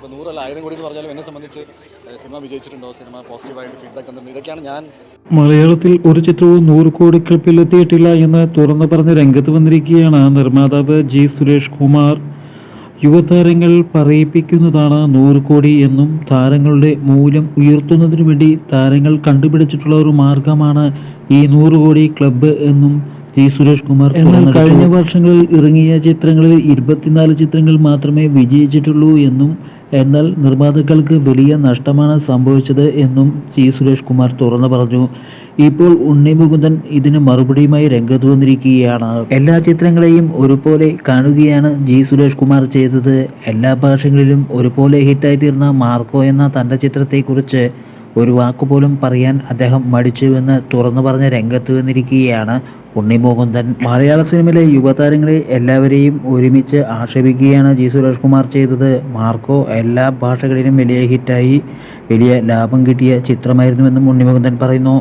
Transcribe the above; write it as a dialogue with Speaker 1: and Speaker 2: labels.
Speaker 1: ഇപ്പോൾ നൂറല്ല ആയിരം കോടി എന്ന് പറഞ്ഞാലും എന്നെ സംബന്ധിച്ച് സിനിമ വിജയിച്ചിട്ടുണ്ടോ? സിനിമ പോസിറ്റീവായിട്ട് ഫീഡ്ബാക്ക് തന്നിട്ടുണ്ട്. ഇതൊക്കെയാണ് ഞാൻ
Speaker 2: മലയാളത്തിൽ ഒരു ചിത്രവും നൂറ് കോടി ക്ലബിലെത്തിയിട്ടില്ല എന്ന് തുറന്നു പറഞ്ഞ് രംഗത്ത് വന്നിരിക്കുകയാണ് നിർമ്മാതാവ് ജി സുരേഷ് കുമാർ. യുവതാരങ്ങൾ പറയിപ്പിക്കുന്നതാണ് നൂറ് കോടി എന്നും താരങ്ങളുടെ മൂല്യം ഉയർത്തുന്നതിനു വേണ്ടി താരങ്ങൾ കണ്ടുപിടിച്ചിട്ടുള്ള ഒരു മാർഗമാണ് ഈ നൂറ് കോടി ക്ലബ്ബ് എന്നും ജി സുരേഷ് കുമാർ എന്നാൽ കഴിഞ്ഞ വർഷങ്ങളിൽ ഇറങ്ങിയ ചിത്രങ്ങളിൽ ഇരുപത്തിനാല് ചിത്രങ്ങൾ മാത്രമേ വിജയിച്ചിട്ടുള്ളൂ എന്നും എന്നാൽ നിർമ്മാതാക്കൾക്ക് വലിയ നഷ്ടമാണ് സംഭവിച്ചത് എന്നും ജി. സുരേഷ് കുമാർ തുറന്നു പറഞ്ഞു. ഇപ്പോൾ ഉണ്ണി മുകുന്ദൻ ഇതിന് മറുപടിയുമായി രംഗത്ത് വന്നിരിക്കുകയാണ്. എല്ലാ ചിത്രങ്ങളെയും ഒരുപോലെ കാണുകയാണ് ജി. സുരേഷ് കുമാർ ചെയ്തത്. എല്ലാ ഭാഷകളിലും ഒരുപോലെ ഹിറ്റായി തീർന്ന മാർക്കോ എന്ന തന്റെ ചിത്രത്തെക്കുറിച്ച് ഒരു വാക്കുപോലും പറയാൻ അദ്ദേഹം മടിച്ചുവെന്ന് തുറന്നു പറഞ്ഞ രംഗത്ത് വന്നിരിക്കുകയാണ് ഉണ്ണി മുകുന്ദൻ. മലയാള സിനിമയിലെ യുവതാരങ്ങളെ എല്ലാവരെയും ഒരുമിച്ച് ആക്ഷേപിക്കുകയാണ് ജി സുരേഷ് കുമാർ ചെയ്തത്. മാർക്കോ എല്ലാ ഭാഷകളിലും വലിയ ഹിറ്റായി വലിയ ലാഭം കിട്ടിയ ചിത്രമായിരുന്നുവെന്നും ഉണ്ണി മുകുന്ദൻ പറയുന്നു.